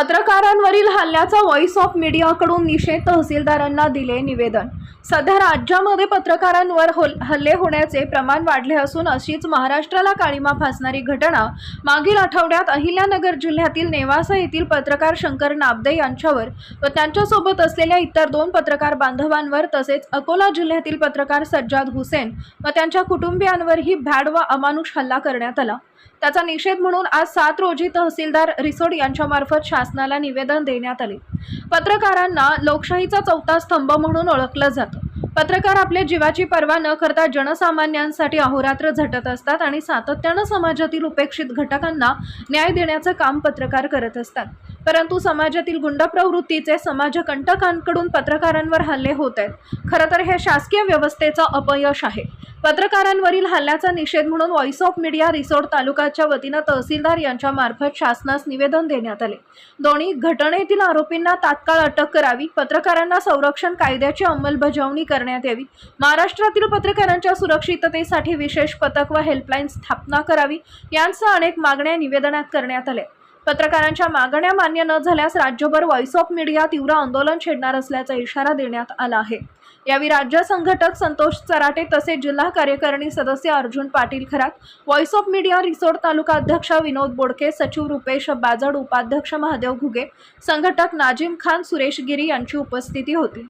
पत्रकारांवरील हल्ल्याचा voice of मीडियाकडून निषेध तहसीलदारांना दिले निवेदन. सध्या राज्यामध्ये पत्रकारांवर होल- हल्ले होण्याचे प्रमाण वाढले असून अशीच महाराष्ट्राला काळीमा फासणारी घटना मागील आठवड्यात अहिल्यानगर जिल्ह्यातील नेवासा येथील पत्रकार शंकर नाबदे यांच्यावर व त्यांच्यासोबत असलेल्या इतर दोन पत्रकार बांधवांवर तसेच अकोला जिल्ह्यातील पत्रकार सज्जाद हुसेन व त्यांच्या कुटुंबियांवरही भॅड व अमानुष हल्ला करण्यात आला. त्याचा निषेध म्हणून आज सात रोजी तहसीलदार रिसोड यांच्यामार्फत शासनाला निवेदन देण्यात आले. पत्रकारांना लोकशाहीचा चौथा स्तंभ म्हणून ओळखलं जातं. पत्रकार आपल्या जीवाची पर्वा न करता जनसामान्यांसाठी अहोरात्र झटत असतात आणि सातत्यानं समाजातील उपेक्षित घटकांना न्याय देण्याचं काम पत्रकार करत असतात. परंतु समाजातील गुंड प्रवृत्तीचे समाजकंटकांकडून पत्रकारांवर हल्ले होत आहेत. खरं तर हे शासकीय व्यवस्थेचं अपयश आहे. पत्रकारांवरील हल्ल्याचा निषेध म्हणून व्हॉइस ऑफ मीडिया रिसोड तालुक्याच्या वतीनं तहसीलदार यांच्या मार्फत शासनास निवेदन देण्यात आले. दोन्ही घटनेतील आरोपींना तात्काळ अटक करावी पत्रकारांना संरक्षण कायद्याची अंमलबजावणी करण्यात यावी महाराष्ट्रातील पत्रकारांच्या सुरक्षिततेसाठी विशेष पथक व हेल्पलाईन स्थापना करावी यांसह अनेक मागण्या निवेदनात करण्यात आल्या. पत्रकारांच्या मागण्या मान्य न झाल्यास राज्यभर व्हॉइस ऑफ मीडिया तीव्र आंदोलन छेडणार असल्याचा इशारा देण्यात आला आहे. यावेळी राज्य संघटक संतोष चराटे तसेच जिल्हा कार्यकारिणी सदस्य Arjun Patil Kharat voice of media Risod taluka अध्यक्ष विनोद बोडके सचिव रुपेश बाजड उपाध्यक्ष महादेव घुगे संघटक नाजिम खान सुरेश गिरी यांची उपस्थिती होती.